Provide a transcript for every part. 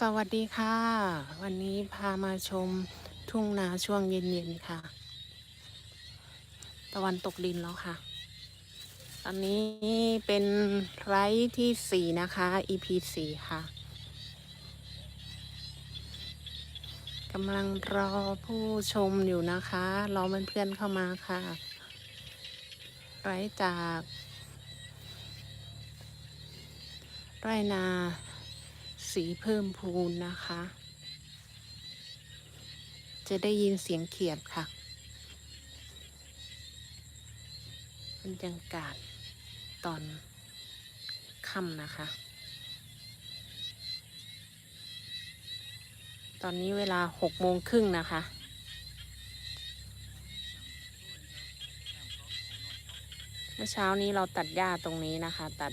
สวัสดีค่ะ วันนี้พามาชมทุ่งนาช่วงเย็นๆค่ะ ตะวันตกดินแล้วค่ะ ตอนนี้เป็นไรที่สี่นะคะ EP สี่ค่ะกำลังรอผู้ชมอยู่นะคะ รอเพื่อนๆเข้ามาค่ะ ไรจาก ไรนา สีเพิ่มพูนนะคะ จะได้ยินเสียงเขียดค่ะบรรยากาศตอนค่ำนะคะ ตอนนี้เวลาหกโมงครึ่งนะคะเมื่อเช้านี้เราตัดหญ้าตรงนี้นะคะ ตัด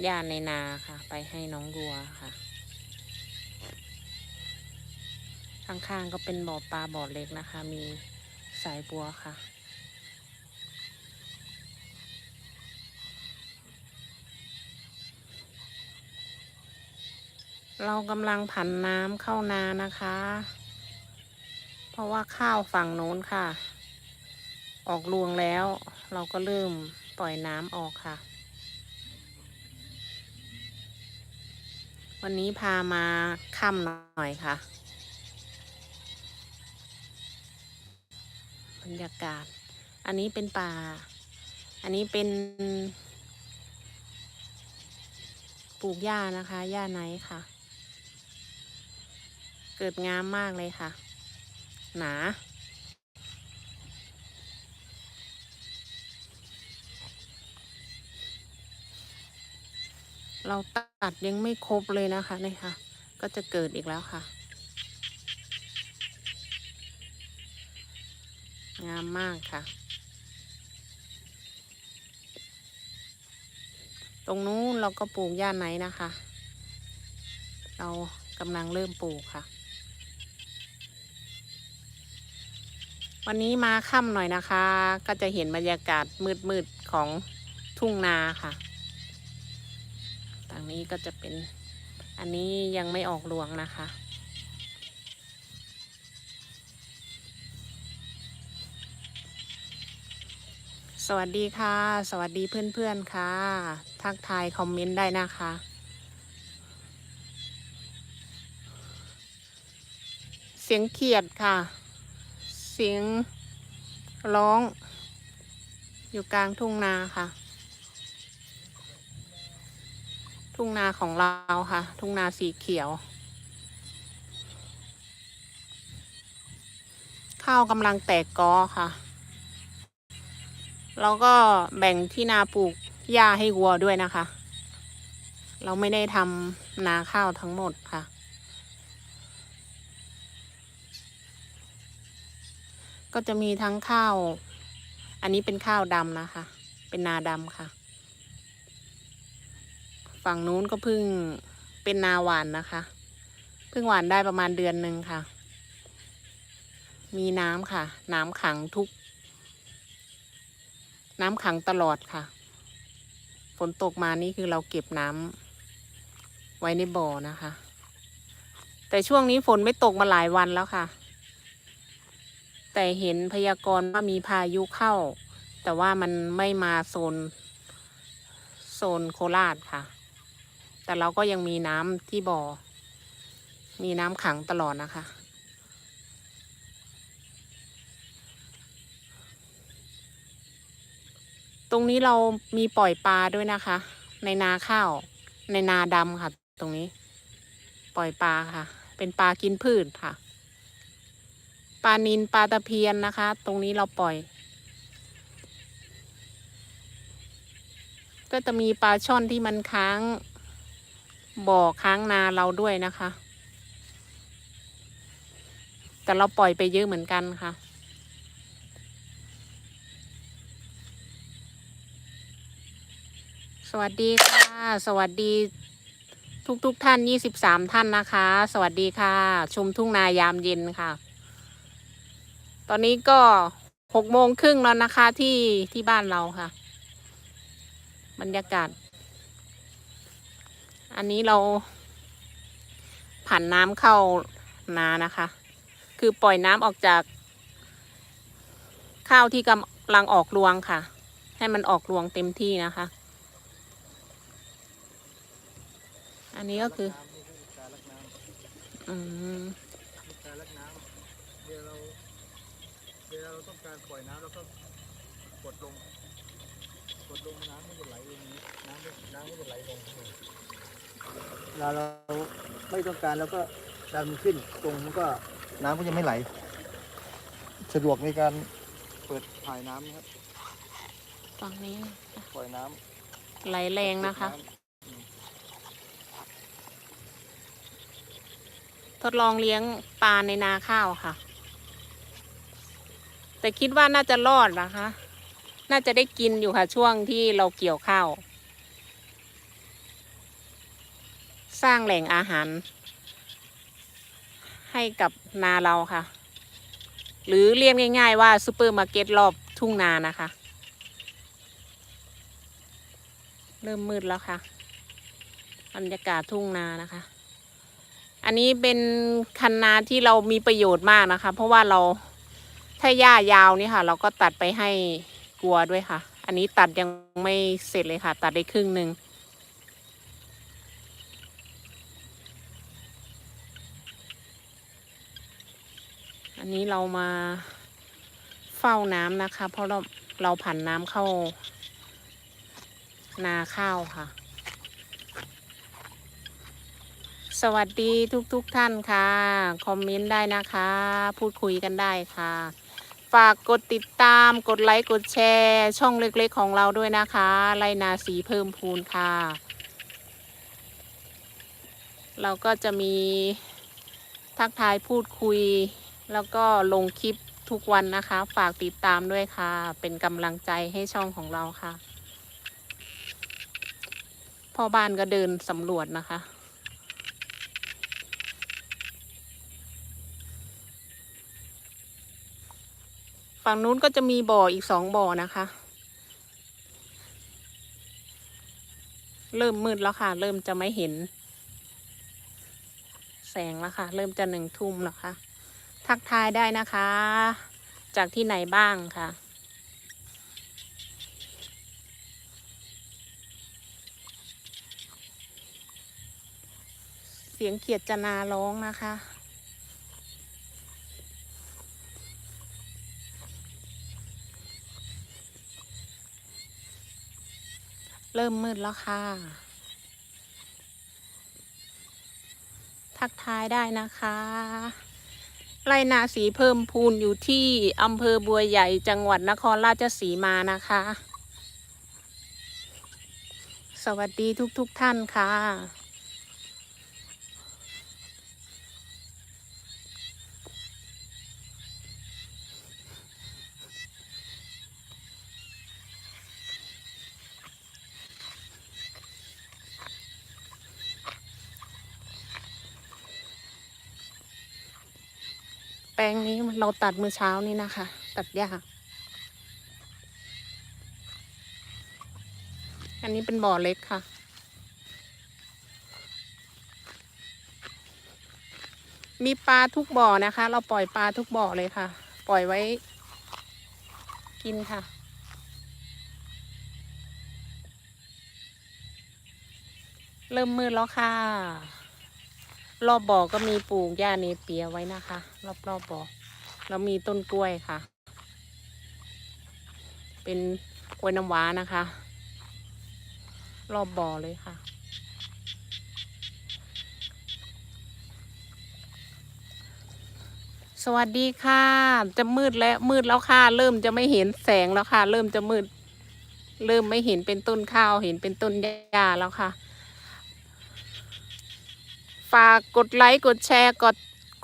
หญ้าในนาค่ะ ไปให้น้องวัวค่ะ ข้างๆก็เป็นบ่อปลาบ่อเล็กนะคะ มีสายบัวค่ะเรากำลังผันน้ำเข้านานะคะ เพราะว่าข้าวฝั่งโน้นค่ะ ออกรวงแล้ว เราก็เริ่มปล่อยน้ำออกค่ะ วันนี้พามาค่ำหน่อยค่ะ บรรยากาศ อันนี้เป็นป่า อันนี้เป็น ปลูกหญ้านะคะหญ้าไนค่ะ เกิดงามมากเลยค่ะ หนา เราตัดยังไม่ครบเลยนะคะนี่ค่ะ ก็จะเกิดอีกแล้วค่ะ งามมากค่ะ ตรงนู้นเราก็ปลูกหญ้าไหนนะคะ เรากำลังเริ่มปลูกค่ะ วันนี้มาค่ำหน่อยนะคะ ก็จะเห็นบรรยากาศมืดๆของทุ่งนาค่ะ งนี้ก็จะเป็นอันนี้ยังไม่ออกรวงนะคะ สวัสดีค่ะ สวัสดีเพื่อนๆค่ะ ทักทายคอมเมนต์ได้นะคะเสียงเขียดค่ะ เสียงร้อง อยู่กลางทุ่งนาค่ะ ทุ่งนาของเราค่ะ ทุ่งนาสีเขียว ข้าวกำลังแตกกอค่ะ เราก็แบ่งที่นาปลูกหญ้าให้วัวด้วยนะคะ เราไม่ได้ทำนาข้าวทั้งหมดค่ะ ก็จะมีทั้งข้าว อันนี้เป็นข้าวดำนะคะ เป็นนาดำค่ะ ฝั่งนู้นก็เพิ่งเป็นนาหวานนะคะ เพิ่งหวานได้ประมาณเดือนหนึ่งค่ะ มีน้ำค่ะ น้ำขังทุก น้ำขังตลอดค่ะ ฝนตกมานี่คือเราเก็บน้ำไว้ในบ่อนะคะ แต่ช่วงนี้ฝนไม่ตกมาหลายวันแล้วค่ะ แต่เห็นพยากรณ์ว่ามีพายุเข้า แต่ว่ามันไม่มาโซนโซนโคราชค่ะ แต่เราก็ยังมีน้ำที่บ่อ มีน้ำขังตลอดนะคะ ตรงนี้เรามีปล่อยปลาด้วยนะคะ ในนาข้าว ในนาดำค่ะ ตรงนี้ ปล่อยปลาค่ะ เป็นปลากินพืชค่ะ ปลานินปลาตะเพียนนะคะ ตรงนี้เราปล่อยก็จะมีปลาช่อนที่มันค้าง บ่อค้างนาเราด้วยนะคะ แต่เราปล่อยไปเยอะเหมือนกันค่ะ สวัสดีค่ะ สวัสดีทุกทุกท่านยี่สิบสามท่านนะคะ สวัสดีค่ะ ชมทุ่งนายามเย็นค่ะ ตอนนี้ก็หกโมงครึ่งแล้วนะคะที่ที่บ้านเราค่ะ บรรยากาศ อันนี้เราผ่านน้ำเข้านานะคะ คือปล่อยน้ำออกจาก ข้าวที่กำลังออกรวงค่ะ ให้มันออกรวงเต็มที่นะคะ อันนี้ก็คือน้ำนี่คือการลักน้ำอืมคือการลักน้ำเวลาเราเวเราต้องการปล่อยน้ำเราก็กดลงกดลงน้ำมันจะไหลลงนี้น้ำไม่น้ำมันจะไหลลง เวลาเราไม่ต้องการเราก็ดันมันขึ้นตรงมันก็น้ำก็จะไม่ไหล สะดวกในการเปิดถ่ายน้ำนะครับฝั่งนี้ปล่อยน้ำไหลแรงนะคะ ทดลองเลี้ยงปลาในนาข้าวค่ะ แต่คิดว่าน่าจะรอดนะคะ น่าจะได้กินอยู่ค่ะ ช่วงที่เราเกี่ยวข้าว สร้างแหล่งอาหาร ให้กับนาเราค่ะ หรือเรียกง่าย ๆ ว่าซูเปอร์มาร์เก็ตรอบทุ่งนานะคะ เริ่มมืดแล้วค่ะบรรยากาศทุ่งนานะคะ อันนี้เป็นคันนาที่เรามีประโยชน์มากนะคะ เพราะว่าเราถ้าหญ้ายาวนี่ค่ะ เราก็ตัดไปให้กลัวด้วยค่ะ อันนี้ตัดยังไม่เสร็จเลยค่ะ ตัดได้ครึ่งหนึ่ง อันนี้เรามาเฝ้าน้ำนะคะ เพราะเราเราผันน้ำเข้า นาข้าวค่ะ สวัสดีทุกๆทท่านค่ะ คอมเมนต์ได้นะคะ พูดคุยกันได้ค่ะ ฝากกดติดตามกดไลค์กดแชร์ ช่องเล็กๆของเราด้วยนะคะ ไรนาสีเพิ่มพูนค่ะ เราก็จะมีทักทายพูดคุย แล้วก็ลงคลิปทุกวันนะคะ ฝากติดตามด้วยค่ะ เป็นกำลังใจให้ช่องของเราค่ะ พ่อบ้านก็เดินสำรวจนะคะฝั่งนู้นก็จะมีบ่ออีกสองบ่อนะคะ เริ่มมืดแล้วค่ะ เริ่มจะไม่เห็น แสงแล้วค่ะ เริ่มจะหนึ่งทุ่มแล้วค่ะ ทักทายได้นะคะ จากที่ไหนบ้างค่ะ เสียงเขียดจนาร้องนะคะเริ่มมืดแล้วค่ะ ทักทายได้นะคะ ไรนาสีเพิ่มพูนอยู่ที่อำเภอบัวใหญ่จังหวัดนครราชสีมานะคะ สวัสดีทุกๆทท่านค่ะ ลงนี้เราตัดมือเช้านี้นะคะ ตัดหญ้าอันนี้เป็นบ่อเล็กค่ะ มีปลาทุกบ่อนะคะ เราปล่อยปลาทุกบ่อเลยค่ะ ปล่อยไว้ กินค่ะ เริ่มมืดแล้วค่ะ รอบบ่อก็มีปลูกหญ้าเนเปียไว้นะคะ รอบรอบบ่อแล้วมีต้นกล้วยค่ะ เป็นกล้วยน้ำว้านะคะ รอบบ่อเลยค่ะ สวัสดีค่ะ จะมืดแล้วมืดแล้วค่ะ เริ่มจะไม่เห็นแสงแล้วค่ะ เริ่มจะมืด เริ่มไม่เห็นเป็นต้นข้าวเห็นเป็นต้นหญ้าแล้วค่ะ ฝากกดไลค์กดแชร์กด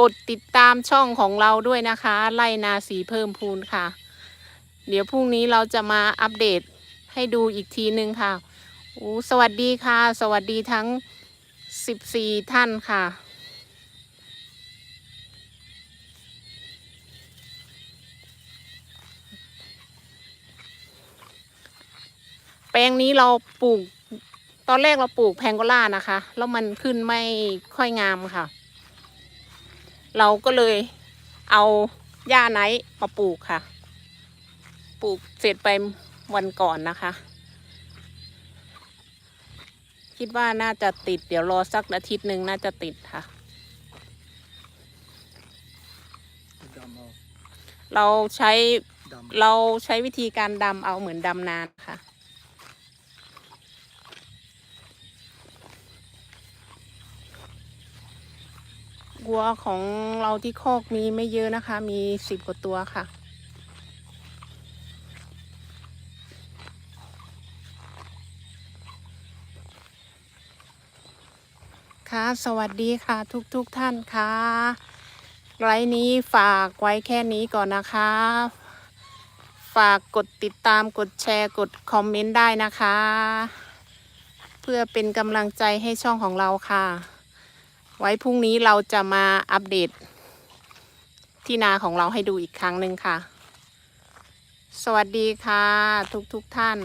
กดติดตามช่องของเราด้วยนะคะ ไล่นาสีเพิ่มพูนค่ะ เดี๋ยวพรุ่งนี้เราจะมาอัปเดตให้ดูอีกทีนึงค่ะโอ้สวัสดีค่ะ สวัสดีทั้ง 14 ท่านค่ะแปลงนี้เราปลูก ตอนแรกเราปลูกแพงโกล่านะคะ แล้วมันขึ้นไม่ค่อยงามค่ะ เราก็เลยเอาหญ้าไนท์มาปลูกค่ะ ปลูกเสร็จไปวันก่อนนะคะ คิดว่าน่าจะติด เดี๋ยวรอสักอาทิตย์หนึ่งน่าจะติดค่ะดำเอาเราใช้ดำเราใช้วิธีการดำเอาเหมือนดำนานค่ะ วัวของเราที่คอกมีไม่เยอะนะคะ มีสิบกว่าตัวค่ะ ค่ะ สวัสดีค่ะทุกทุกๆท่านค่ะไลฟ์นี้ฝากไว้แค่นี้ก่อนนะคะ ฝากกดติดตามกดแชร์กดคอมเมนต์ได้นะคะ เพื่อเป็นกำลังใจให้ช่องของเราค่ะ ไว้พรุ่งนี้เราจะมาอัปเดต ที่นาของเราให้ดูอีกครั้งหนึ่งค่ะ สวัสดีค่ะ ทุกทุกท่าน